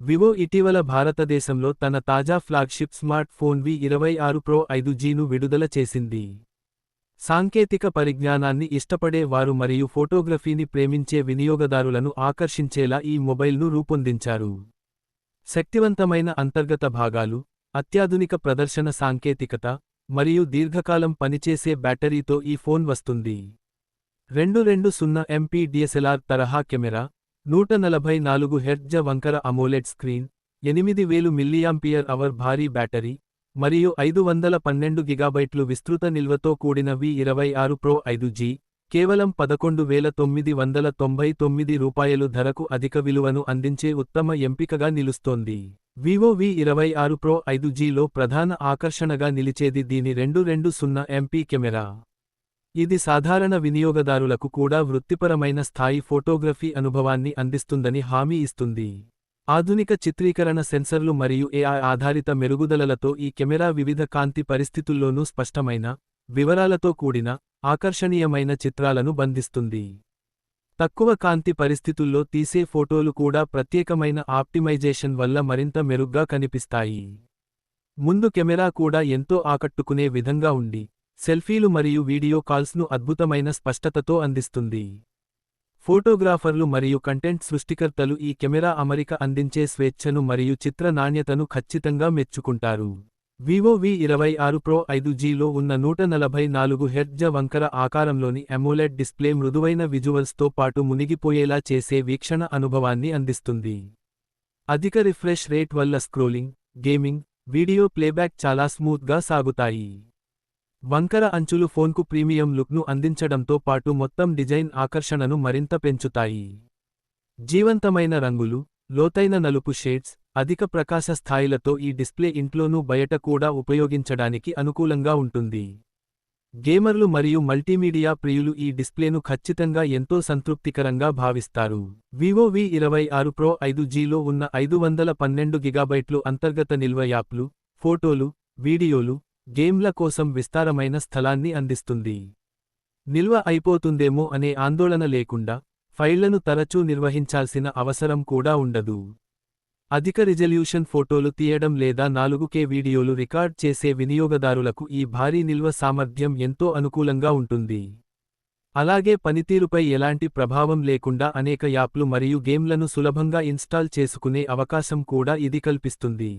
Vivo ఇటీవల భారతదేశంలో తన తాజా ఫ్లాగ్షిప్ స్మార్ట్ ఫోన్ వి ఇరవై ఆరు ప్రో ఐదు జీను విడుదల చేసింది. సాంకేతిక పరిజ్ఞానాన్ని ఇష్టపడే వారు మరియు ఫోటోగ్రఫీని ప్రేమించే వినియోగదారులను ఆకర్షించేలా ఈ మొబైల్ను రూపొందించారు. శక్తివంతమైన అంతర్గత భాగాలు అత్యాధునిక ప్రదర్శన సాంకేతికత మరియు దీర్ఘకాలం పనిచేసే బ్యాటరీతో ఈ ఫోన్ వస్తుంది. రెండు రెండు సున్నా ఎంపీ డిఎస్ఎల్ఆర్ తరహా కెమెరా నూట నలభై నాలుగు హెర్ట్జ వంకర అమోలెడ్ స్క్రీన్ ఎనిమిది వేలు మిల్లియాంపియర్ అవర్ భారీ బ్యాటరీ మరియు ఐదు వందల పన్నెండు గిగాబైట్లు విస్తృత నిల్వతో కూడిన వి ఇరవై ఆరు ప్రో ఐదు జీ కేవలం పదకొండు వేల తొమ్మిది వందల తొంభై తొమ్మిది రూపాయలు ధరకు అధిక విలువను అందించే ఉత్తమ ఎంపికగా నిలుస్తోంది. వివో వి ఇరవై ఆరు ప్రో ఐదు జీలో ప్రధాన ఆకర్షణగా నిలిచేది దీని రెండు రెండు సున్నా ఎంపీ కెమెరా. ఇది సాధారణ వినియోగదారులకు కూడా వృత్తిపరమైన స్థాయి ఫోటోగ్రఫీ అనుభవాన్ని అందిస్తుందని హామీ ఇస్తుంది. ఆధునిక చిత్రీకరణ సెన్సర్లు మరియు ఏఐ ఆధారిత మెరుగుదలలతో ఈ కెమెరా వివిధ కాంతి పరిస్థితుల్లోనూ స్పష్టమైన వివరాలతో కూడిన ఆకర్షణీయమైన చిత్రాలను బంధిస్తుంది. తక్కువ కాంతి పరిస్థితుల్లో తీసే ఫోటోలు కూడా ప్రత్యేకమైన ఆప్టిమైజేషన్ వల్ల మరింత మెరుగ్గా కనిపిస్తాయి. ముందు కెమెరా కూడా ఎంతో ఆకట్టుకునే విధంగా ఉండి సెల్ఫీలు మరియు వీడియో కాల్స్ను అద్భుతమైన స్పష్టతతో అందిస్తుంది. ఫోటోగ్రాఫర్లు మరియు కంటెంట్ సృష్టికర్తలు ఈ కెమెరా అమరిక అందించే స్వేచ్ఛను మరియు చిత్ర నాణ్యతను ఖచ్చితంగా మెచ్చుకుంటారు. వివో వి ఇరవై ఆరు ప్రో ఐదు జీలో ఉన్న నూట నలభై నాలుగు హెర్ట్జ వంకర ఆకారంలోని అమోలెడ్ డిస్ప్లే మృదువైన విజువల్స్తో పాటు మునిగిపోయేలా చేసే వీక్షణ అనుభవాన్ని అందిస్తుంది. అధిక రిఫ్రెష్ రేట్ వల్ల స్క్రోలింగ్ గేమింగ్ వీడియో ప్లేబ్యాక్ చాలా స్మూత్గా సాగుతాయి. వంకర అంచులు ఫోన్కు ప్రీమియం లుక్ను అందించడంతో పాటు మొత్తం డిజైన్ ఆకర్షణను మరింత పెంచుతాయి. జీవంతమైన రంగులు లోతైన నలుపు షేడ్స్ అధిక ప్రకాశ స్థాయిలతో ఈ డిస్ప్లే ఇంట్లోనూ బయట కూడా ఉపయోగించడానికి అనుకూలంగా ఉంటుంది. గేమర్లు మరియు మల్టీమీడియా ప్రియులు ఈ డిస్ప్లేను ఖచ్చితంగా ఎంతో సంతృప్తికరంగా భావిస్తారు. వివో వి ఇరవై ఆరు ప్రో ఐదు జీలో ఉన్న ఐదు వందల పన్నెండు గిగాబైట్లు అంతర్గత నిల్వ యాప్లు ఫోటోలు వీడియోలు గేమ్ల కోసం విస్తారమైన స్థలాన్ని అందిస్తుంది. నిల్వ అయిపోతుందేమో అనే ఆందోళన లేకుండా ఫైళ్ళను తరచూ నిర్వహించాల్సిన అవసరం కూడా ఉండదు. అధిక రిజల్యూషన్ ఫోటోలు తీయడం లేదా నాలుగు కే వీడియోలు రికార్డ్ చేసే వినియోగదారులకు ఈ భారీ నిల్వ సామర్థ్యం ఎంతో అనుకూలంగా ఉంటుంది. అలాగే పనితీరుపై ఎలాంటి ప్రభావం లేకుండా అనేక యాప్లు మరియు గేమ్లను సులభంగా ఇన్స్టాల్ చేసుకునే అవకాశం కూడా ఇది కల్పిస్తుంది.